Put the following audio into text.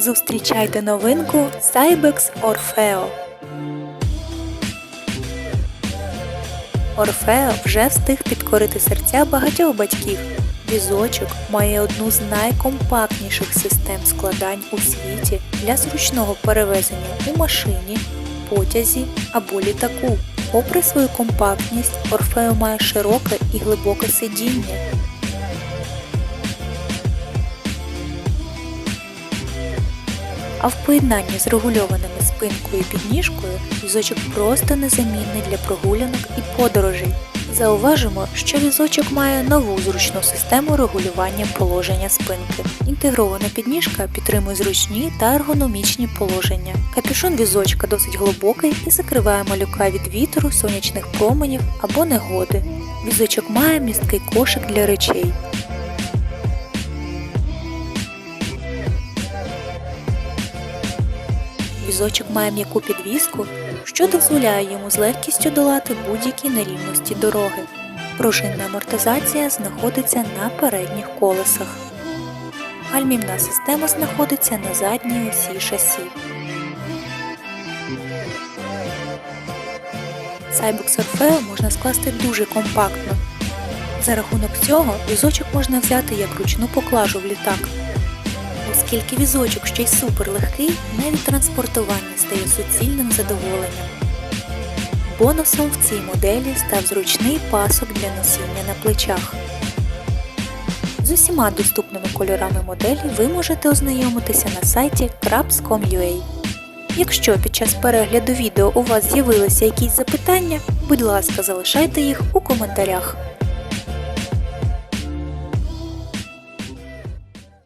Зустрічайте новинку Cybex Orfeo. Орфео вже встиг підкорити серця багатьох батьків. Візочок має одну з найкомпактніших систем складань у світі для зручного перевезення у машині, потязі або літаку. Попри свою компактність, Орфео має широке і глибоке сидіння. А в поєднанні з регульованими спинкою і підніжкою візочок просто незамінний для прогулянок і подорожей. Зауважимо, що візочок має нову зручну систему регулювання положення спинки. Інтегрована підніжка підтримує зручні та ергономічні положення. Капюшон візочка досить глибокий і закриває малюка від вітру, сонячних променів або негоди. Візочок має місткий кошик для речей. Візочок має м'яку підвіску, що дозволяє йому з легкістю долати будь-які нерівності дороги. Пружинна амортизація знаходиться на передніх колесах. Гальмівна система знаходиться на задній осі шасі. Cybex Orfeo можна скласти дуже компактно. За рахунок цього візочок можна взяти як ручну поклажу в літак. Оскільки візочок ще й супер легкий, навіть транспортування стає суцільним задоволенням. Бонусом в цій моделі став зручний пасок для носіння на плечах. З усіма доступними кольорами моделі ви можете ознайомитися на сайті crabs.com.ua. Якщо під час перегляду відео у вас з'явилися якісь запитання, будь ласка, залишайте їх у коментарях.